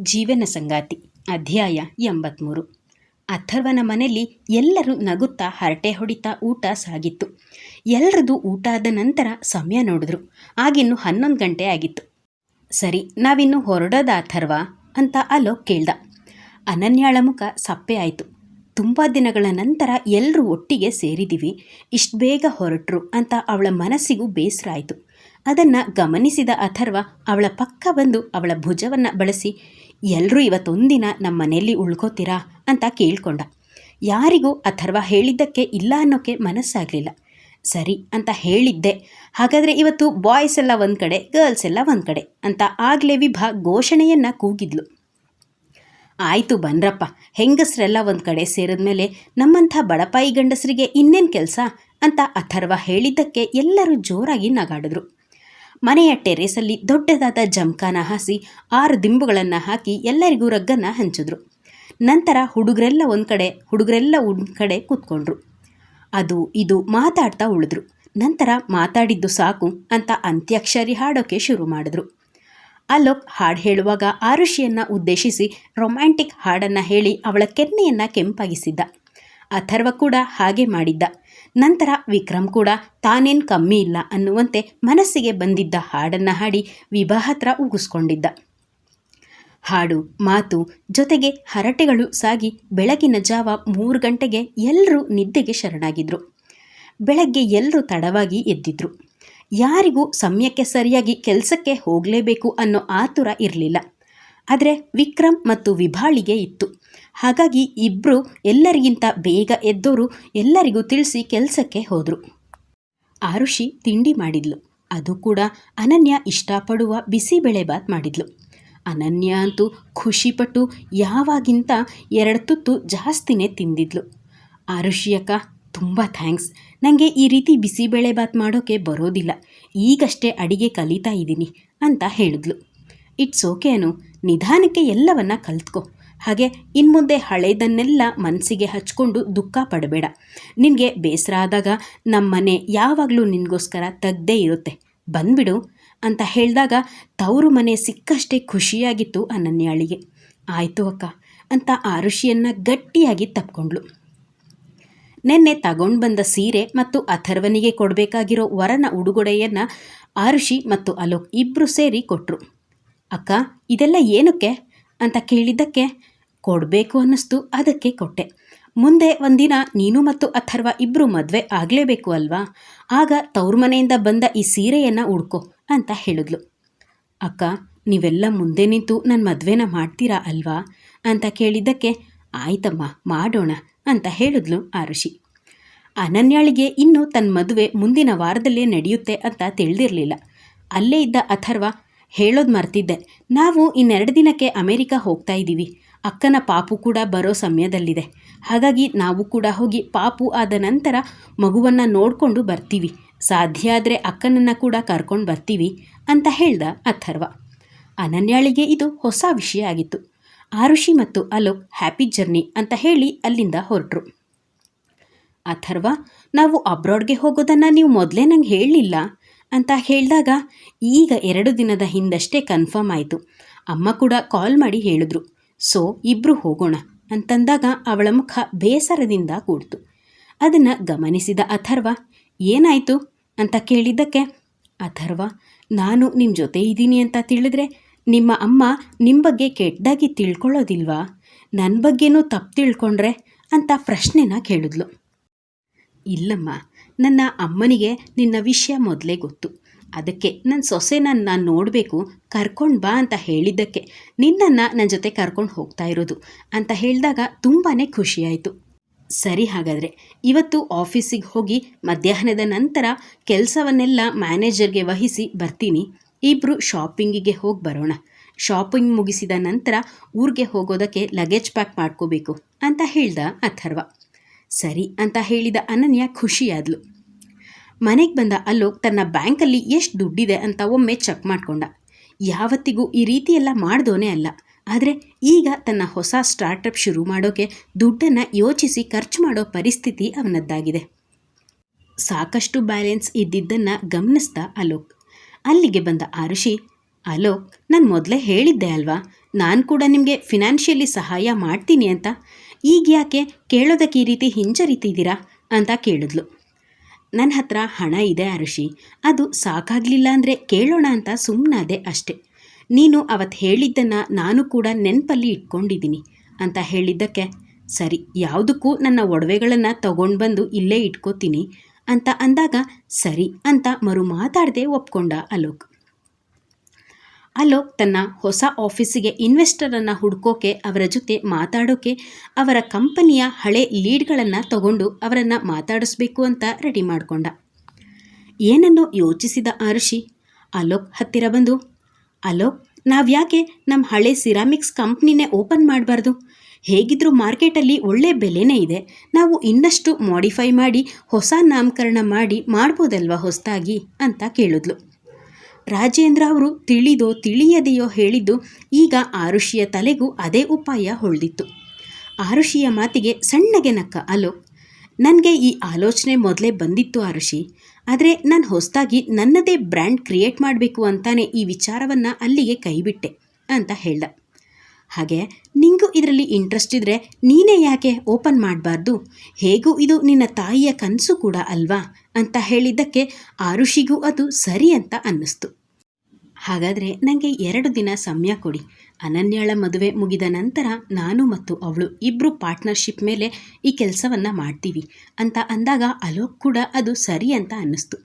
ಜೀವನ ಸಂಗಾತಿ, ಅಧ್ಯಾಯ ಎಂಬತ್ತ್ಮೂರು ಅಥರ್ವನ ಮನೆಯಲ್ಲಿ ಎಲ್ಲರೂ ನಗುತ್ತಾ ಹರಟೆ ಹೊಡಿತಾ ಊಟ ಸಾಗಿತ್ತು. ಎಲ್ಲರದು ಊಟ ಆದ ನಂತರ ಸಮಯ ನೋಡಿದ್ರು. ಆಗಿನ್ನು ಹನ್ನೊಂದು ಗಂಟೆ ಆಗಿತ್ತು. ಸರಿ, ನಾವಿನ್ನು ಹೊರಡೋದ ಅಥರ್ವ ಅಂತ ಅಲೋಕ್ ಕೇಳ್ದ. ಅನನ್ಯಾಳ ಮುಖ ಸಪ್ಪೆ ಆಯಿತು. ತುಂಬ ದಿನಗಳ ನಂತರ ಎಲ್ಲರೂ ಒಟ್ಟಿಗೆ ಸೇರಿದ್ದೀವಿ ಇಷ್ಟು ಬೇಗ ಹೊರಟರು ಅಂತ ಅವಳ ಮನಸ್ಸಿಗೂ ಬೇಸರ ಆಯಿತು. ಅದನ್ನು ಗಮನಿಸಿದ ಅಥರ್ವ ಅವಳ ಪಕ್ಕ ಬಂದು ಅವಳ ಭುಜವನ್ನು ಬಳಸಿ ಎಲ್ಲರೂ ಇವತ್ತೊಂದಿನ ನಮ್ಮ ಮನೆಯಲ್ಲಿ ಉಳ್ಕೋತೀರಾ ಅಂತ ಕೇಳ್ಕೊಂಡ. ಯಾರಿಗೂ ಅಥರ್ವ ಹೇಳಿದ್ದಕ್ಕೆ ಇಲ್ಲ ಅನ್ನೋಕ್ಕೆ ಮನಸ್ಸಾಗಲಿಲ್ಲ. ಸರಿ ಅಂತ ಹೇಳಿದ್ದೆ. ಹಾಗಾದರೆ ಇವತ್ತು ಬಾಯ್ಸ್ ಎಲ್ಲ ಒಂದು ಕಡೆ ಗರ್ಲ್ಸ್ ಎಲ್ಲ ಒಂದು ಕಡೆ ಅಂತ ಆಗಲೇ ವಿಭಾ ಘೋಷಣೆಯನ್ನು ಕೂಗಿದ್ಲು. ಆಯಿತು ಬನ್ರಪ್ಪ, ಹೆಂಗಸರೆಲ್ಲ ಒಂದು ಕಡೆ ಸೇರಿದ್ಮೇಲೆ ನಮ್ಮಂಥ ಬಡಪಾಯಿ ಗಂಡಸರಿಗೆ ಇನ್ನೇನು ಕೆಲಸ? ಅಂತ ಅಥರ್ವ ಹೇಳಿದ್ದಕ್ಕೆ ಎಲ್ಲರೂ ಜೋರಾಗಿ ನಗಾಡಿದ್ರು. ಮನೆಯ ಟೆರೇಸಲ್ಲಿ ದೊಡ್ಡದಾದ ಜಮ್ಕಾನ ಹಾಸಿ ಆರು ದಿಂಬುಗಳನ್ನು ಹಾಕಿ ಎಲ್ಲರಿಗೂ ರಗ್ಗನ್ನು ಹಂಚಿದ್ರು. ನಂತರ ಹುಡುಗರೆಲ್ಲ ಒಂದು ಕಡೆ, ಹುಡುಗರೆಲ್ಲ ಒಂದು ಕಡೆ ಕೂತ್ಕೊಂಡ್ರು. ಅದು ಇದು ಮಾತಾಡ್ತಾ ಉಳಿದ್ರು. ನಂತರ ಮಾತಾಡಿದ್ದು ಸಾಕು ಅಂತ ಅಂತ್ಯಾಕ್ಷರಿ ಹಾಡೋಕ್ಕೆ ಶುರು ಮಾಡಿದ್ರು. ಅಲೋಕ್ ಹಾಡು ಹೇಳುವಾಗ ಆರುಷಿಯನ್ನು ಉದ್ದೇಶಿಸಿ ರೊಮ್ಯಾಂಟಿಕ್ ಹಾಡನ್ನು ಹೇಳಿ ಅವಳ ಕೆನ್ನೆಯನ್ನು ಕೆಂಪಾಗಿಸಿದ್ದ. ಅಥರ್ವ ಕೂಡ ಹಾಗೆ ಮಾಡಿದ್ದ. ನಂತರ ವಿಕ್ರಮ್ ಕೂಡ ತಾನೇನು ಕಮ್ಮಿ ಇಲ್ಲ ಅನ್ನುವಂತೆ ಮನಸ್ಸಿಗೆ ಬಂದಿದ್ದ ಹಾಡನ್ನು ಹಾಡಿ ವಿಭಾ ಹತ್ರ ಉಗಿಸ್ಕೊಂಡಿದ್ದ. ಹಾಡು, ಮಾತು, ಜೊತೆಗೆ ಹರಟೆಗಳು ಸಾಗಿ ಬೆಳಗಿನ ಜಾವ ಮೂರು ಗಂಟೆಗೆ ಎಲ್ಲರೂ ನಿದ್ದೆಗೆ ಶರಣಾಗಿದ್ರು. ಬೆಳಗ್ಗೆ ಎಲ್ಲರೂ ತಡವಾಗಿ ಎದ್ದಿದ್ರು. ಯಾರಿಗೂ ಸಮಯಕ್ಕೆ ಸರಿಯಾಗಿ ಕೆಲಸಕ್ಕೆ ಹೋಗಲೇಬೇಕು ಅನ್ನೋ ಆತುರ ಇರಲಿಲ್ಲ. ಆದರೆ ವಿಕ್ರಮ್ ಮತ್ತು ವಿಭಾಳಿಗೆ ಇತ್ತು. ಹಾಗಾಗಿ ಇಬ್ಬರು ಎಲ್ಲರಿಗಿಂತ ಬೇಗ ಎದ್ದೋರು ಎಲ್ಲರಿಗೂ ತಿಳಿಸಿ ಕೆಲಸಕ್ಕೆ ಹೋದರು. ಆರುಷಿ ತಿಂಡಿ ಮಾಡಿದ್ಲು. ಅದು ಕೂಡ ಅನನ್ಯ ಇಷ್ಟಪಡುವ ಬಿಸಿಬೇಳೆಬಾತ್ ಮಾಡಿದ್ಲು. ಅನನ್ಯ ಅಂತೂ ಖುಷಿಪಟ್ಟು ಯಾವಾಗಿಂತ ಎರಡು ತುತ್ತು ಜಾಸ್ತಿನೇ ತಿಂದಿದ್ಲು. ಆರುಷಿಯಕ್ಕ ತುಂಬ ಥ್ಯಾಂಕ್ಸ್. ನನಗೆ ಈ ರೀತಿ ಬಿಸಿಬೇಳೆಬಾತ್ ಮಾಡೋಕ್ಕೆ ಬರೋದಿಲ್ಲ. ಈಗಷ್ಟೇ ಅಡಿಗೆ ಕಲಿತಾ ಇದ್ದೀನಿ ಅಂತ ಹೇಳಿದ್ಲು. It's okay Anu. ನಿಧಾನಕ್ಕೆ ಎಲ್ಲವನ್ನ ಕಲ್ತ್ಕೊ. ಹಾಗೆ ಇನ್ಮುಂದೆ ಹಳೇದನ್ನೆಲ್ಲ ಮನಸ್ಸಿಗೆ ಹಚ್ಕೊಂಡು ದುಃಖ ಪಡಬೇಡ. ನಿನಗೆ ಬೇಸರ ಆದಾಗ ನಮ್ಮನೆ ಯಾವಾಗಲೂ ನಿನಗೋಸ್ಕರ ತೆಗ್ದೇ ಇರುತ್ತೆ. ಬಂದ್ಬಿಡು ಅಂತ ಹೇಳಿದಾಗ ತವರು ಮನೆ ಸಿಕ್ಕಷ್ಟೇ ಖುಷಿಯಾಗಿತ್ತು ಅನನ್ಯಾಳಿಗೆ. ಆಯಿತು ಅಕ್ಕ ಅಂತ ಆರುಷಿಯನ್ನು ಗಟ್ಟಿಯಾಗಿ ತಪ್ಕೊಂಡ್ಳು. ನಿನ್ನೆ ತಗೊಂಡು ಬಂದ ಸೀರೆ ಮತ್ತು ಅಥರ್ವನಿಗೆ ಕೊಡಬೇಕಾಗಿರೋ ವರನ ಉಡುಗೊಡೆಯನ್ನು ಆರುಷಿ ಮತ್ತು ಅಲೋಕ್ ಇಬ್ಬರು ಸೇರಿ ಕೊಟ್ಟರು ಅಕ್ಕ, ಇದೆಲ್ಲ ಏನಕ್ಕೆ? ಅಂತ ಕೇಳಿದ್ದಕ್ಕೆ ಕೊಡಬೇಕು ಅನ್ನಿಸ್ತು, ಅದಕ್ಕೆ ಕೊಟ್ಟೆ. ಮುಂದೆ ಒಂದಿನ ನೀನು ಮತ್ತು ಅಥರ್ವ ಇಬ್ಬರು ಮದುವೆ ಆಗಲೇಬೇಕು ಅಲ್ವಾ? ಆಗ ತವ್ರ ಮನೆಯಿಂದ ಬಂದ ಈ ಸೀರೆಯನ್ನು ಉಡ್ಕೋ ಅಂತ ಹೇಳಿದ್ಲು. ಅಕ್ಕ, ನೀವೆಲ್ಲ ಮುಂದೆ ನಿಂತು ನನ್ನ ಮದುವೆನ ಮಾಡ್ತೀರಾ ಅಲ್ವಾ? ಅಂತ ಕೇಳಿದ್ದಕ್ಕೆ, ಆಯ್ತಮ್ಮ, ಮಾಡೋಣ ಅಂತ ಹೇಳಿದ್ಲು ಋಷಿ ಅನನ್ಯಾಳಿಗೆ ಇನ್ನೂ ತನ್ನ ಮದುವೆ ಮುಂದಿನ ವಾರದಲ್ಲೇ ನಡೆಯುತ್ತೆ ಅಂತ ತಿಳಿದಿರಲಿಲ್ಲ. ಅಲ್ಲೇ ಇದ್ದ ಅಥರ್ವ ಹೇಳೋದು ಮರ್ತಿದ್ದೆ. ನಾವು ಇನ್ನೆರಡು ದಿನಕ್ಕೆ ಅಮೇರಿಕ ಹೋಗ್ತಾ ಇದ್ದೀವಿ ಅಕ್ಕನ ಪಾಪು ಕೂಡ ಬರೋ ಸಮಯದಲ್ಲಿದೆ. ಹಾಗಾಗಿ ನಾವು ಕೂಡ ಹೋಗಿ ಪಾಪು ಆದ ನಂತರ ಮಗುವನ್ನು ನೋಡಿಕೊಂಡು ಬರ್ತೀವಿ. ಸಾಧ್ಯ ಆದರೆ ಅಕ್ಕನನ್ನು ಕೂಡ ಕರ್ಕೊಂಡು ಬರ್ತೀವಿ ಅಂತ ಹೇಳ್ದ ಅಥರ್ವ. ಅನನ್ಯಾಳಿಗೆ ಇದು ಹೊಸ ವಿಷಯ ಆಗಿತ್ತು. ಆರುಷಿ ಮತ್ತು ಅಲೋಕ್ ಹ್ಯಾಪಿ ಜರ್ನಿ ಅಂತ ಹೇಳಿ ಅಲ್ಲಿಂದ ಹೊರಟರು. ಅಥರ್ವ, ನಾವು ಅಬ್ರಾಡ್ಗೆ ಹೋಗೋದನ್ನು ನೀವು ಮೊದಲೇ ನಂಗೆ ಹೇಳಲಿಲ್ಲ ಅಂತ ಹೇಳಿದಾಗ ಈಗ ಎರಡು ದಿನದ ಹಿಂದಷ್ಟೇ ಕನ್ಫರ್ಮ್ ಆಯಿತು. ಅಮ್ಮ ಕೂಡ ಕಾಲ್ ಮಾಡಿ ಹೇಳಿದ್ರು. ಸೊ ಇಬ್ರು ಹೋಗೋಣ ಅಂತಂದಾಗ ಅವಳ ಮುಖ ಬೇಸರದಿಂದ ಕೂಡ್ತು. ಅದನ್ನು ಗಮನಿಸಿದ ಅಥರ್ವ, ಏನಾಯಿತು ಅಂತ ಕೇಳಿದ್ದಕ್ಕೆ, ಅಥರ್ವ, ನಾನು ನಿಮ್ಮ ಜೊತೆ ಇದ್ದೀನಿ ಅಂತ ತಿಳಿದ್ರೆ ನಿಮ್ಮ ಅಮ್ಮ ನಿಮ್ಮ ಬಗ್ಗೆ ಕೆಟ್ಟದಾಗಿ ತಿಳ್ಕೊಳ್ಳೋದಿಲ್ವಾ? ನನ್ನ ಬಗ್ಗೆನೂ ತಪ್ಪು ತಿಳ್ಕೊಂಡ್ರೆ ಅಂತ ಪ್ರಶ್ನೆನ ಕೇಳಿದ್ಲು. ಇಲ್ಲಮ್ಮ, ನನ್ನ ಅಮ್ಮನಿಗೆ ನಿನ್ನ ವಿಷಯ ಮೊದಲೇ ಗೊತ್ತು. ಅದಕ್ಕೆ ನನ್ನ ಸೊಸೆನ ನಾನು ನೋಡಬೇಕು, ಕರ್ಕೊಂಡು ಬಾ ಅಂತ ಹೇಳಿದ್ದಕ್ಕೆ ನಿನ್ನನ್ನು ನನ್ನ ಜೊತೆ ಕರ್ಕೊಂಡು ಹೋಗ್ತಾ ಇರೋದು ಅಂತ ಹೇಳಿದಾಗ ತುಂಬಾ ಖುಷಿಯಾಯಿತು. ಸರಿ ಹಾಗಾದರೆ, ಇವತ್ತು ಆಫೀಸಿಗೆ ಹೋಗಿ ಮಧ್ಯಾಹ್ನದ ನಂತರ ಕೆಲಸವನ್ನೆಲ್ಲ ಮ್ಯಾನೇಜರ್ಗೆ ವಹಿಸಿ ಬರ್ತೀನಿ. ಇಬ್ಬರು ಶಾಪಿಂಗಿಗೆ ಹೋಗಿ ಬರೋಣ. ಶಾಪಿಂಗ್ ಮುಗಿಸಿದ ನಂತರ ಊರಿಗೆ ಹೋಗೋದಕ್ಕೆ ಲಗೇಜ್ ಪ್ಯಾಕ್ ಮಾಡ್ಕೋಬೇಕು ಅಂತ ಹೇಳ್ದ ಅಥರ್ವ. ಸರಿ ಅಂತ ಹೇಳಿದ ಅನನ್ಯ ಖುಷಿಯಾದ್ಲು. ಮನೆಗೆ ಬಂದ ಅಲೋಕ್ ತನ್ನ ಬ್ಯಾಂಕಲ್ಲಿ ಎಷ್ಟು ದುಡ್ಡಿದೆ ಅಂತ ಒಮ್ಮೆ ಚೆಕ್ ಮಾಡಿಕೊಂಡ. ಯಾವತ್ತಿಗೂ ಈ ರೀತಿಯೆಲ್ಲ ಮಾಡ್ದೋನೇ ಅಲ್ಲ. ಆದರೆ ಈಗ ತನ್ನ ಹೊಸ ಸ್ಟಾರ್ಟಪ್ ಶುರು ಮಾಡೋಕೆ ದುಡ್ಡನ್ನು ಯೋಚಿಸಿ ಖರ್ಚು ಮಾಡೋ ಪರಿಸ್ಥಿತಿ ಅವನದ್ದಾಗಿದೆ. ಸಾಕಷ್ಟು ಬ್ಯಾಲೆನ್ಸ್ ಇದ್ದಿದ್ದನ್ನು ಗಮನಿಸ್ದ ಅಲೋಕ್. ಅಲ್ಲಿಗೆ ಬಂದ ಆರುಷಿ, ಅಲೋಕ್, ನಾನು ಮೊದಲೇ ಹೇಳಿದ್ದೆ ಅಲ್ವಾ? ನಾನು ಕೂಡ ನಿಮಗೆ ಫಿನಾನ್ಷಿಯಲಿ ಸಹಾಯ ಮಾಡ್ತೀನಿ ಅಂತ. ಈಗ ಯಾಕೆ ಕೇಳೋದಕ್ಕೆ ಈ ರೀತಿ ಹಿಂಜರಿತಿದ್ದೀರಾ? ಅಂತ ಕೇಳಿದ್ಲು. ನನ್ನ ಹತ್ರ ಹಣ ಇದೆ ಅರುಷಿ ಅದು ಸಾಕಾಗಲಿಲ್ಲ ಅಂದರೆ ಕೇಳೋಣ ಅಂತ ಸುಮ್ಮನಾದೆ ಅಷ್ಟೆ. ನೀನು ಅವತ್ತು ಹೇಳಿದ್ದನ್ನು ನಾನು ಕೂಡ ನೆನಪಲ್ಲಿ ಇಟ್ಕೊಂಡಿದ್ದೀನಿ ಅಂತ ಹೇಳಿದ್ದಕ್ಕೆ, ಸರಿ, ಯಾವುದಕ್ಕೂ ನನ್ನ ಒಡವೆಗಳನ್ನು ತಗೊಂಡು ಬಂದು ಇಲ್ಲೇ ಇಟ್ಕೋತೀನಿ ಅಂತ ಅಂದಾಗ, ಸರಿ ಅಂತ ಮರು ಮಾತಾಡದೆ ಒಪ್ಕೊಂಡ ಅಲೋಕ್. ಅಲೋಕ್ ತನ್ನ ಹೊಸ ಆಫೀಸಿಗೆ ಇನ್ವೆಸ್ಟರನ್ನು ಹುಡ್ಕೋಕೆ, ಅವರ ಜೊತೆ ಮಾತಾಡೋಕೆ, ಅವರ ಕಂಪನಿಯ ಹಳೆ ಲೀಡ್ಗಳನ್ನು ತಗೊಂಡು ಅವರನ್ನು ಮಾತಾಡಿಸ್ಬೇಕು ಅಂತ ರೆಡಿ ಮಾಡಿಕೊಂಡ. ಏನನ್ನು ಯೋಚಿಸಿದ ಆರುಷಿ ಅಲೋಕ್ ಹತ್ತಿರ ಬಂದು, ಅಲೋಕ್, ನಾವ್ಯಾಕೆ ನಮ್ಮ ಹಳೆ ಸಿರಾಮಿಕ್ಸ್ ಕಂಪ್ನಿನೇ ಓಪನ್ ಮಾಡಬಾರ್ದು? ಹೇಗಿದ್ರೂ ಮಾರ್ಕೆಟಲ್ಲಿ ಒಳ್ಳೆ ಬೆಲೆನೇ ಇದೆ. ನಾವು ಇನ್ನಷ್ಟು ಮಾಡಿಫೈ ಮಾಡಿ, ಹೊಸ ನಾಮಕರಣ ಮಾಡಿ ಮಾಡ್ಬೋದಲ್ವಾ ಹೊಸದಾಗಿ? ಅಂತ ಕೇಳಿದ್ಲು. ರಾಜೇಂದ್ರ ಅವರು ತಿಳಿದೋ ತಿಳಿಯದೆಯೋ ಹೇಳಿದ್ದು ಈಗ ಆರುಷಿಯ ತಲೆಗೂ ಅದೇ ಉಪಾಯ ಹೊಳೆದಿತ್ತು. ಆರುಷಿಯ ಮಾತಿಗೆ ಸಣ್ಣಗೆ ನಕ್ಕ ಅಲೋಕ್ ನನಗೆ ಈ ಆಲೋಚನೆ ಮೊದಲೇ ಬಂದಿತ್ತು ಆರುಷಿ. ಆದರೆ ನಾನು ಹೊಸದಾಗಿ ನನ್ನದೇ ಬ್ರ್ಯಾಂಡ್ ಕ್ರಿಯೇಟ್ ಮಾಡಬೇಕು ಅಂತಾನೆ ಈ ವಿಚಾರವನ್ನು ಅಲ್ಲಿಗೆ ಕೈಬಿಟ್ಟೆ, ಅಂತ ಹೇಳ್ದ. ಹಾಗೆ ನಿಂಗೂ ಇದರಲ್ಲಿ ಇಂಟ್ರೆಸ್ಟ್ ಇದ್ದರೆ ನೀನೇ ಯಾಕೆ ಓಪನ್ ಮಾಡಬಾರ್ದು? ಹೇಗೂ ಇದು ನಿನ್ನ ತಾಯಿಯ ಕನಸು ಕೂಡ ಅಲ್ವಾ? ಅಂತ ಹೇಳಿದ್ದಕ್ಕೆ ಆರುಷಿಗೂ ಅದು ಸರಿ ಅಂತ ಅನ್ನಿಸ್ತು. ಹಾಗಾದರೆ ನನಗೆ ಎರಡು ದಿನ ಸಮಯ ಕೊಡಿ. ಅನನ್ಯಾಳ ಮದುವೆ ಮುಗಿದ ನಂತರ ನಾನು ಮತ್ತು ಅವಳು ಇಬ್ಬರು ಪಾರ್ಟ್ನರ್ಶಿಪ್ ಮೇಲೆ ಈ ಕೆಲಸವನ್ನು ಮಾಡ್ತೀವಿ ಅಂತ ಅಂದಾಗ ಅಲೋಕ್ ಕೂಡ ಅದು ಸರಿ ಅಂತ ಅನ್ನಿಸ್ತು.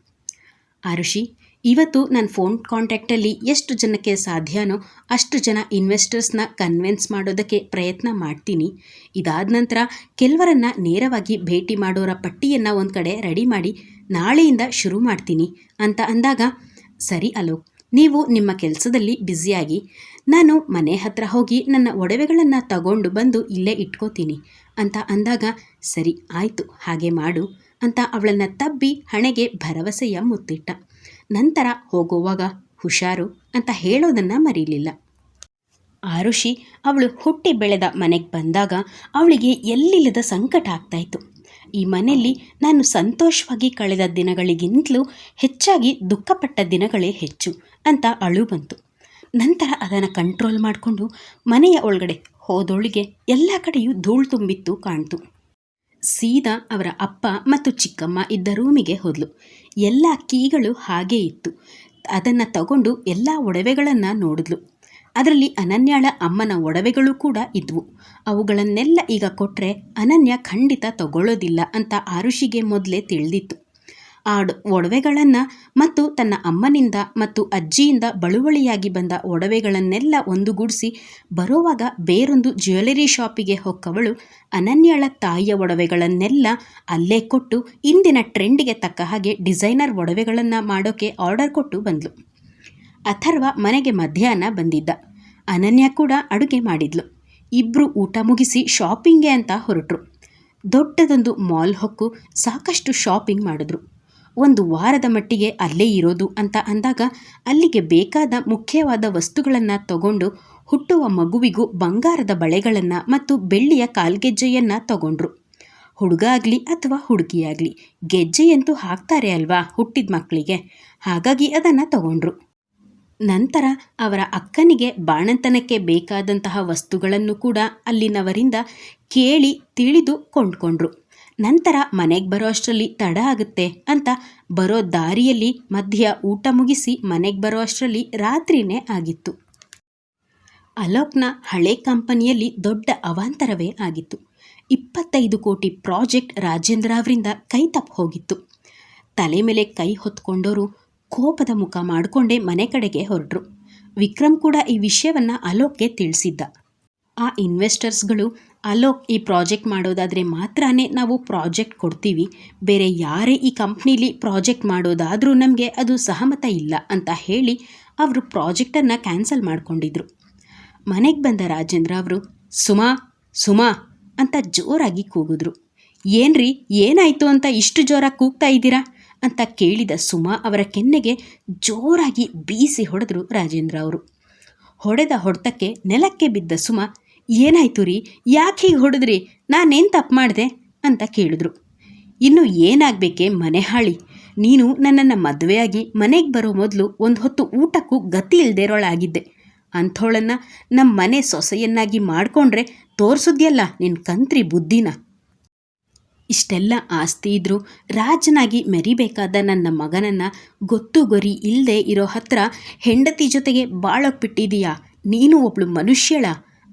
ಆರುಷಿ ಇವತ್ತು ನನ್ನ ಫೋನ್ ಕಾಂಟ್ಯಾಕ್ಟಲ್ಲಿ ಎಷ್ಟು ಜನಕ್ಕೆ ಸಾಧ್ಯನೋ ಅಷ್ಟು ಜನ ಇನ್ವೆಸ್ಟರ್ಸ್ನ ಕನ್ವಿನ್ಸ್ ಮಾಡೋದಕ್ಕೆ ಪ್ರಯತ್ನ ಮಾಡ್ತೀನಿ. ಇದಾದ ನಂತರ ಕೆಲವರನ್ನು ನೇರವಾಗಿ ಭೇಟಿ ಮಾಡೋರ ಪಟ್ಟಿಯನ್ನು ಒಂದು ಕಡೆ ರೆಡಿ ಮಾಡಿ ನಾಳೆಯಿಂದ ಶುರು ಮಾಡ್ತೀನಿ ಅಂತ ಅಂದಾಗ, ಸರಿ ಅಲೋಕ್ ನೀವು ನಿಮ್ಮ ಕೆಲಸದಲ್ಲಿ ಬ್ಯುಸಿಯಾಗಿ. ನಾನು ಮನೆ ಹತ್ರ ಹೋಗಿ ನನ್ನ ಒಡವೆಗಳನ್ನು ತಗೊಂಡು ಬಂದು ಇಲ್ಲೇ ಇಟ್ಕೋತೀನಿ ಅಂತ ಅಂದಾಗ, ಸರಿ, ಆಯಿತು, ಹಾಗೆ ಮಾಡು ಅಂತ ಅವಳನ್ನು ತಬ್ಬಿ ಹಣೆಗೆ ಭರವಸೆಯ ಮುತ್ತಿಟ್ಟ. ನಂತರ ಹೋಗುವಾಗ, ಹುಷಾರು ಅಂತ ಹೇಳೋದನ್ನು ಮರೀಲಿಲ್ಲ. ಆರುಷಿ ಅವಳು ಹುಟ್ಟಿ ಬೆಳೆದ ಮನೆಗೆ ಬಂದಾಗ, ಅವಳಿಗೆ ಎಲ್ಲಿಲ್ಲದ ಸಂಕಟ ಆಗ್ತಾಯಿತ್ತು ಈ ಮನೆಯಲ್ಲಿ ನಾನು ಸಂತೋಷವಾಗಿ ಕಳೆದ ದಿನಗಳಿಗಿಂತಲೂ ಹೆಚ್ಚಾಗಿ ದುಃಖಪಟ್ಟ ದಿನಗಳೇ ಹೆಚ್ಚು ಅಂತ ಅಳು ಬಂತು. ನಂತರ ಅದನ್ನು ಕಂಟ್ರೋಲ್ ಮಾಡಿಕೊಂಡು ಮನೆಯ ಒಳಗಡೆ ಹೋದೊಳಗೆ ಎಲ್ಲ ಕಡೆಯೂ ಧೂಳು ತುಂಬಿತ್ತು ಕಾಣ್ತು. ಸೀದಾ ಅವರ ಅಪ್ಪ ಮತ್ತು ಚಿಕ್ಕಮ್ಮ ಇದ್ದ ರೂಮಿಗೆ ಹೋದ್ಲು. ಎಲ್ಲ ಕೀಗಳು ಹಾಗೇ ಇತ್ತು. ಅದನ್ನು ತಗೊಂಡು ಎಲ್ಲ ಒಡವೆಗಳನ್ನು ನೋಡಿದ್ಲು. ಅದರಲ್ಲಿ ಅನನ್ಯಾಳ ಅಮ್ಮನ ಒಡವೆಗಳು ಕೂಡ ಇದ್ವು. ಅವುಗಳನ್ನೆಲ್ಲ ಈಗ ಕೊಟ್ಟರೆ ಅನನ್ಯ ಖಂಡಿತ ತಗೊಳ್ಳೋದಿಲ್ಲ ಅಂತ ಆರುಷಿಗೆ ಮೊದಲೇ ತಿಳಿದಿತ್ತು. ಆ ಒಡವೆಗಳನ್ನು ಮತ್ತು ತನ್ನ ಅಮ್ಮನಿಂದ ಮತ್ತು ಅಜ್ಜಿಯಿಂದ ಬಳುವಳಿಯಾಗಿ ಬಂದ ಒಡವೆಗಳನ್ನೆಲ್ಲ ಒಂದುಗೂಡಿಸಿ ಬರುವಾಗ ಬೇರೊಂದು ಜ್ಯುವೆಲರಿ ಶಾಪಿಗೆ ಹೊಕ್ಕವಳು ಅನನ್ಯಳ ತಾಯಿಯ ಒಡವೆಗಳನ್ನೆಲ್ಲ ಅಲ್ಲೇ ಕೊಟ್ಟು ಇಂದಿನ ಟ್ರೆಂಡಿಗೆ ತಕ್ಕ ಹಾಗೆ ಡಿಸೈನರ್ ಒಡವೆಗಳನ್ನು ಮಾಡೋಕ್ಕೆ ಆರ್ಡರ್ ಕೊಟ್ಟು ಬಂದಳು ಅಥರ್ವ ಮನೆಗೆ ಮಧ್ಯಾಹ್ನ ಬಂದಿದ್ದ. ಅನನ್ಯ ಕೂಡ ಅಡುಗೆ ಮಾಡಿದ್ಲು. ಇಬ್ಬರು ಊಟ ಮುಗಿಸಿ ಶಾಪಿಂಗ್ಗೆ ಅಂತ ಹೊರಟರು. ದೊಡ್ಡದೊಂದು ಮಾಲ್ ಹೊಕ್ಕು ಸಾಕಷ್ಟು ಶಾಪಿಂಗ್ ಮಾಡಿದ್ರು. ಒಂದು ವಾರದ ಮಟ್ಟಿಗೆ ಅಲ್ಲೇ ಇರೋದು ಅಂತ ಅಂದಾಗ ಅಲ್ಲಿಗೆ ಬೇಕಾದ ಮುಖ್ಯವಾದ ವಸ್ತುಗಳನ್ನು ತಗೊಂಡು ಹುಟ್ಟುವ ಮಗುವಿಗೂ ಬಂಗಾರದ ಬಳೆಗಳನ್ನು ಮತ್ತು ಬೆಳ್ಳಿಯ ಕಾಲ್ಗೆಜ್ಜೆಯನ್ನು ತಗೊಂಡ್ರು. ಹುಡುಗ ಆಗಲಿ ಅಥವಾ ಹುಡುಗಿಯಾಗಲಿ ಗೆಜ್ಜೆಯಂತೂ ಹಾಕ್ತಾರೆ ಅಲ್ವಾ ಹುಟ್ಟಿದ ಮಕ್ಕಳಿಗೆ. ಹಾಗಾಗಿ ಅದನ್ನು ತಗೊಂಡ್ರು. ನಂತರ ಅವರ ಅಕ್ಕನಿಗೆ ಬಾಣಂತನಕ್ಕೆ ಬೇಕಾದಂತಹ ವಸ್ತುಗಳನ್ನು ಕೂಡ ಅಲ್ಲಿನವರಿಂದ ಕೇಳಿ ತಿಳಿದು ಕೊಂಡ್ಕೊಂಡ್ರು. ನಂತರ ಮನೆಗೆ ಬರೋ ಅಷ್ಟರಲ್ಲಿ ತಡ ಆಗುತ್ತೆ ಅಂತ ಬರೋ ದಾರಿಯಲ್ಲಿ ಮಧ್ಯ ಊಟ ಮುಗಿಸಿ ಮನೆಗೆ ಬರೋ ಅಷ್ಟರಲ್ಲಿ ರಾತ್ರಿನೇ ಆಗಿತ್ತು. ಅಲೋಕ್ನ ಹಳೆ ಕಂಪನಿಯಲ್ಲಿ ದೊಡ್ಡ ಅವಾಂತರವೇ ಆಗಿತ್ತು. ಇಪ್ಪತ್ತೈದು ಕೋಟಿ ಪ್ರಾಜೆಕ್ಟ್ ರಾಜೇಂದ್ರ ಅವರಿಂದ ಕೈ ತಪ್ಪು ಹೋಗಿತ್ತು. ತಲೆ ಮೇಲೆ ಕೈ ಹೊತ್ಕೊಂಡವರು ಕೋಪದ ಮುಖ ಮಾಡಿಕೊಂಡೇ ಮನೆ ಕಡೆಗೆ ಹೊರಟರು. ವಿಕ್ರಮ್ ಕೂಡ ಈ ವಿಷಯವನ್ನು ಅಲೋಕ್ಗೆ ತಿಳಿಸಿದ್ದ. ಆ ಇನ್ವೆಸ್ಟರ್ಸ್ಗಳು, ಅಲೋಕ್, ಈ ಪ್ರಾಜೆಕ್ಟ್ ಮಾಡೋದಾದರೆ ಮಾತ್ರನೇ ನಾವು ಪ್ರಾಜೆಕ್ಟ್ ಕೊಡ್ತೀವಿ. ಬೇರೆ ಯಾರೇ ಈ ಕಂಪ್ನೀಲಿ ಪ್ರಾಜೆಕ್ಟ್ ಮಾಡೋದಾದರೂ ನಮಗೆ ಅದು ಸಹಮತ ಇಲ್ಲ ಅಂತ ಹೇಳಿ ಅವರು ಪ್ರಾಜೆಕ್ಟನ್ನು ಕ್ಯಾನ್ಸಲ್ ಮಾಡಿಕೊಂಡಿದ್ರು. ಮನೆಗೆ ಬಂದ ರಾಜೇಂದ್ರ ಅವರು, ಸುಮಾ ಸುಮಾ ಅಂತ ಜೋರಾಗಿ ಕೂಗಿದ್ರು. ಏನ್ರಿ, ಏನಾಯಿತು ಅಂತ ಇಷ್ಟು ಜೋರಾಗಿ ಕೂಗ್ತಾ ಇದ್ದೀರಾ? ಅಂತ ಕೇಳಿದ ಸುಮಾ ಅವರ ಕೆನ್ನೆಗೆ ಜೋರಾಗಿ ಬೀಸಿ ಹೊಡೆದ್ರು ರಾಜೇಂದ್ರ ಅವರು. ಹೊಡೆದ ಹೊಡೆತಕ್ಕೆ ನೆಲಕ್ಕೆ ಬಿದ್ದ ಸುಮಾ, ಏನಾಯ್ತು ರೀ? ಯಾಕೆ ಹೀಗೆ ಹೊಡೆದ್ರಿ? ನಾನೇನು ತಪ್ಪು ಮಾಡಿದೆ? ಅಂತ ಕೇಳಿದ್ರು. ಇನ್ನು ಏನಾಗಬೇಕೆ ಮನೆ ಹಾಳಿ? ನೀನು ನನ್ನನ್ನು ಮದುವೆಯಾಗಿ ಮನೆಗೆ ಬರೋ ಮೊದಲು ಒಂದು ಹೊತ್ತು ಊಟಕ್ಕೂ ಗತಿ ಇಲ್ದೇರೋಳಾಗಿದ್ದೆ. ಅಂಥವಳನ್ನು ನಮ್ಮ ಮನೆ ಸೊಸೆಯನ್ನಾಗಿ ಮಾಡಿಕೊಂಡ್ರೆ ತೋರಿಸಿದ್ಯಲ್ಲ ನಿನ್ನ ಕಂತ್ರಿ ಬುದ್ಧಿನ. ಇಷ್ಟೆಲ್ಲ ಆಸ್ತಿ ಇದ್ದರೂ ರಾಜನಾಗಿ ಮೆರಿಬೇಕಾದ ನನ್ನ ಮಗನನ್ನು ಗೊತ್ತು ಗೊರಿ ಇಲ್ಲದೆ ಇರೋ ಹತ್ರ ಹೆಂಡತಿ ಜೊತೆಗೆ ಬಾಳೋಗ್ಬಿಟ್ಟಿದೀಯಾ ನೀನು ಒಬ್ಳು ಮನುಷ್ಯಳ?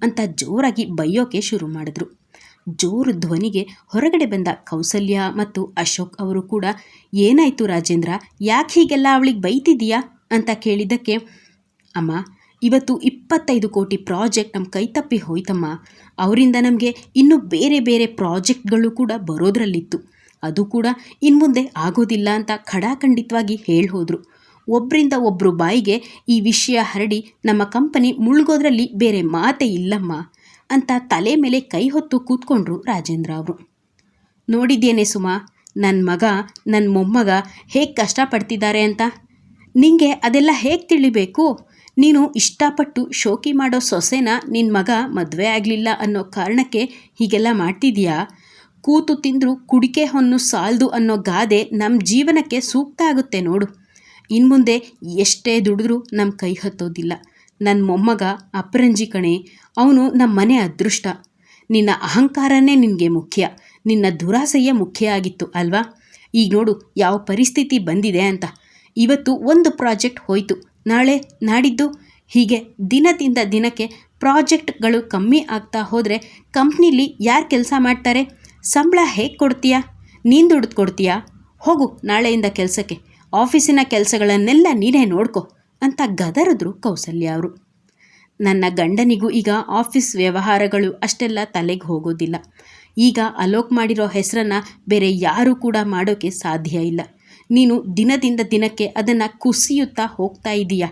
ಅಂತ ಜೋರಾಗಿ ಬೈಯೋಕೆ ಶುರು ಮಾಡಿದ್ರು. ಜೋರು ಧ್ವನಿಗೆ ಹೊರಗಡೆ ಬಂದ ಕೌಸಲ್ಯ ಮತ್ತು ಅಶೋಕ್ ಅವರು ಕೂಡ, ಏನಾಯಿತು ರಾಜೇಂದ್ರ? ಯಾಕೆ ಹೀಗೆಲ್ಲ ಅವಳಿಗೆ ಬೈತಿದೀಯಾ? ಅಂತ ಕೇಳಿದ್ದಕ್ಕೆ, ಅಮ್ಮ ಇವತ್ತು ಇಪ್ಪತ್ತೈದು ಕೋಟಿ ಪ್ರಾಜೆಕ್ಟ್ ನಮ್ಮ ಕೈತಪ್ಪಿ ಹೋಯ್ತಮ್ಮ. ಅವರಿಂದ ನಮಗೆ ಇನ್ನೂ ಬೇರೆ ಬೇರೆ ಪ್ರಾಜೆಕ್ಟ್ಗಳು ಕೂಡ ಬರೋದ್ರಲ್ಲಿತ್ತು. ಅದು ಕೂಡ ಇನ್ಮುಂದೆ ಆಗೋದಿಲ್ಲ ಅಂತ ಖಡಾಖಂಡಿತವಾಗಿ ಹೇಳಿ ಹೋದರು ಒಬ್ಬರಿಂದ ಒಬ್ಬರು ಬಾಯಿಗೆ ಈ ವಿಷಯ ಹರಡಿ ನಮ್ಮ ಕಂಪನಿ ಮುಳುಗೋದ್ರಲ್ಲಿ ಬೇರೆ ಮಾತೇ ಇಲ್ಲಮ್ಮ ಅಂತ ತಲೆ ಮೇಲೆ ಕೈ ಹೊತ್ತು ಕೂತ್ಕೊಂಡ್ರು ರಾಜೇಂದ್ರ ಅವರು. ನೋಡಿದ್ದೇನೆ ಸುಮಾ ನನ್ನ ಮಗ ನನ್ನ ಮೊಮ್ಮಗ ಹೇಗೆ ಕಷ್ಟಪಡ್ತಿದ್ದಾರೆ ಅಂತ? ನಿಂಗೆ ಅದೆಲ್ಲ ಹೇಗೆ ತಿಳಿಬೇಕು? ನೀನು ಇಷ್ಟಪಟ್ಟು ಶೋಕಿ ಮಾಡೋ ಸೊಸೆನ ನಿನ್ನ ಮಗ ಮದುವೆ ಆಗಲಿಲ್ಲ ಅನ್ನೋ ಕಾರಣಕ್ಕೆ ಹೀಗೆಲ್ಲ ಮಾಡ್ತಿದೀಯಾ? ಕೂತು ತಿಂದರೂ ಕುಡಿಕೆ ಹೊನ್ನು ಸಾಲದು ಅನ್ನೋ ಗಾದೆ ನಮ್ಮ ಜೀವನಕ್ಕೆ ಸೂಕ್ತ ಆಗುತ್ತೆ ನೋಡು. ಇನ್ಮುಂದೆ ಎಷ್ಟೇ ದುಡಿದ್ರೂ ನಮ್ಮ ಕೈ ಹತ್ತೋದಿಲ್ಲ. ನನ್ನ ಮೊಮ್ಮಗ ಅಪರಂಜಿ ಕಣೆ, ಅವನು ನಮ್ಮ ಮನೆ ಅದೃಷ್ಟ. ನಿನ್ನ ಅಹಂಕಾರನೇ ನಿನಗೆ ಮುಖ್ಯ. ನಿನ್ನ ದುರಾಸೆಯೇ ಮುಖ್ಯ ಆಗಿತ್ತು ಅಲ್ವಾ? ಈಗ ನೋಡು, ಯಾವ ಪರಿಸ್ಥಿತಿ ಬಂದಿದೆ ಅಂತ. ಇವತ್ತು ಒಂದು ಪ್ರಾಜೆಕ್ಟ್ ಹೋಯಿತು. ನಾಳೆ ನಾಡಿದ್ದು. ಹೀಗೆ ದಿನದಿಂದ ದಿನಕ್ಕೆ ಪ್ರಾಜೆಕ್ಟ್ಗಳು ಕಮ್ಮಿ ಆಗ್ತಾ ಹೋದರೆ ಕಂಪ್ನಿಲಿ ಯಾರು ಕೆಲಸ ಮಾಡ್ತಾರೆ? ಸಂಬಳ ಹೇಗೆ ಕೊಡ್ತೀಯಾ? ನೀನು ದುಡ್ದು ಕೊಡ್ತೀಯಾ? ಹೋಗು ನಾಳೆಯಿಂದ ಕೆಲಸಕ್ಕೆ. ಆಫೀಸಿನ ಕೆಲಸಗಳನ್ನೆಲ್ಲ ನೀನೇ ನೋಡ್ಕೊ ಅಂತ ಗದರಿದ್ರು ಕೌಸಲ್ಯ ಅವರು. ನನ್ನ ಗಂಡನಿಗೂ ಈಗ ಆಫೀಸ್ ವ್ಯವಹಾರಗಳು ಅಷ್ಟೆಲ್ಲ ತಲೆಗೆ ಹೋಗೋದಿಲ್ಲ. ಈಗ ಅಲೋಕ್ ಮಾಡಿರೋ ಹೆಸರನ್ನು ಬೇರೆ ಯಾರೂ ಕೂಡ ಮಾಡೋಕ್ಕೆ ಸಾಧ್ಯ ಇಲ್ಲ. ನೀನು ದಿನದಿಂದ ದಿನಕ್ಕೆ ಅದನ್ನು ಕುಸಿಯುತ್ತಾ ಹೋಗ್ತಾ ಇದೀಯ.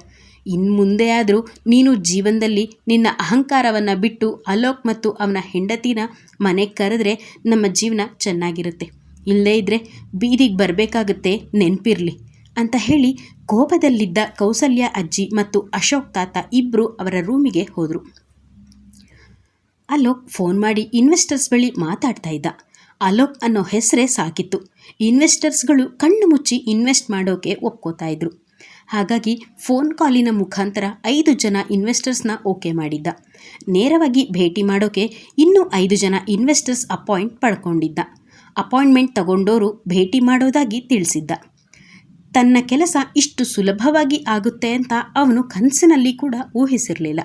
ಇನ್ನು ಮುಂದೆ ಆದರೂ ನೀನು ಜೀವನದಲ್ಲಿ ನಿನ್ನ ಅಹಂಕಾರವನ್ನು ಬಿಟ್ಟು ಅಲೋಕ್ ಮತ್ತು ಅವನ ಹೆಂಡತಿನ ಮನೆಗೆ ಕರೆದ್ರೆ ನಮ್ಮ ಜೀವನ ಚೆನ್ನಾಗಿರುತ್ತೆ. ಇಲ್ಲದೇ ಇದ್ದರೆ ಬೀದಿಗೆ ಬರಬೇಕಾಗುತ್ತೆ, ನೆನಪಿರಲಿ ಅಂತ ಹೇಳಿ ಕೋಪದಲ್ಲಿದ್ದ ಕೌಸಲ್ಯ ಅಜ್ಜಿ ಮತ್ತು ಅಶೋಕ್ ತಾತ ಇಬ್ಬರು ಅವರ ರೂಮಿಗೆ ಹೋದರು. ಅಲೋಕ್ ಫೋನ್ ಮಾಡಿ ಇನ್ವೆಸ್ಟರ್ಸ್ ಬಳಿ ಮಾತಾಡ್ತಾ ಇದ್ದ. ಅಲೋಕ್ ಅನ್ನೋ ಹೆಸರೇ ಸಾಕಿತ್ತು. ಇನ್ವೆಸ್ಟರ್ಸ್ಗಳು ಕಣ್ಣು ಮುಚ್ಚಿ ಇನ್ವೆಸ್ಟ್ ಮಾಡೋಕೆ ಒಪ್ಕೋತಾ ಇದ್ರು. ಹಾಗಾಗಿ ಫೋನ್ ಕಾಲಿನ ಮುಖಾಂತರ ಐದು ಜನ ಇನ್ವೆಸ್ಟರ್ಸ್ನ ಓಕೆ ಮಾಡಿದ್ದ. ನೇರವಾಗಿ ಭೇಟಿ ಮಾಡೋಕೆ ಇನ್ನೂ ಐದು ಜನ ಇನ್ವೆಸ್ಟರ್ಸ್ ಅಪಾಯಿಂಟ್ ಪಡ್ಕೊಂಡಿದ್ದ. ಅಪಾಯಿಂಟ್ಮೆಂಟ್ ತಗೊಂಡೋರು ಭೇಟಿ ಮಾಡೋದಾಗಿ ತಿಳಿಸಿದ್ದ. ತನ್ನ ಕೆಲಸ ಇಷ್ಟು ಸುಲಭವಾಗಿ ಆಗುತ್ತೆ ಅಂತ ಅವನು ಕನಸಿನಲ್ಲಿ ಕೂಡ ಊಹಿಸಿರಲಿಲ್ಲ.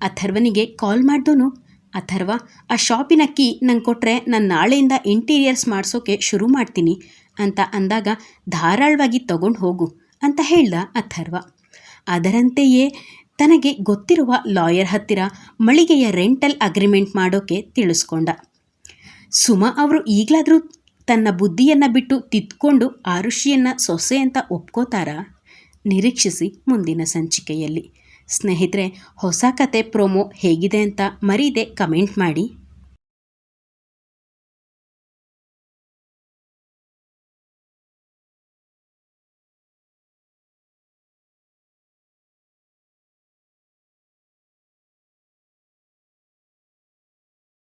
ಅಥರ್ವನಿಗೆ ಕಾಲ್ ಮಾಡ್ದೋನು ಅಥರ್ವ, ಆ ಶಾಪಿನ ಕೀ ನಂಗೆ ಕೊಟ್ಟರೆ ನಾನು ನಾಳೆಯಿಂದ ಇಂಟೀರಿಯರ್ಸ್ ಮಾಡಿಸೋಕೆ ಶುರು ಮಾಡ್ತೀನಿ ಅಂತ ಅಂದಾಗ ಧಾರಾಳವಾಗಿ ತಗೊಂಡು ಹೋಗು ಅಂತ ಹೇಳ್ದ ಅಥರ್ವ. ಅದರಂತೆಯೇ ತನಗೆ ಗೊತ್ತಿರುವ ಲಾಯರ್ ಹತ್ತಿರ ಮಳಿಗೆಯ ರೆಂಟಲ್ ಅಗ್ರಿಮೆಂಟ್ ಮಾಡೋಕೆ ತಿಳಿಸ್ಕೊಂಡ. ಸುಮ ಅವರು ಈಗಲಾದರೂ ತನ್ನ ಬುದ್ಧಿಯನ್ನು ಬಿಟ್ಟು ತಿದ್ಕೊಂಡು ಆರುಷಿಯನ್ನು ಸೊಸೆ ಅಂತ ಒಪ್ಕೋತಾರಾ? ನಿರೀಕ್ಷಿಸಿ ಮುಂದಿನ ಸಂಚಿಕೆಯಲ್ಲಿ. ಸ್ನೇಹಿತರೆ ಹೊಸ ಕತೆ ಪ್ರೋಮೋ ಹೇಗಿದೆ ಅಂತ ಮರೀದೆ ಕಮೆಂಟ್ ಮಾಡಿ.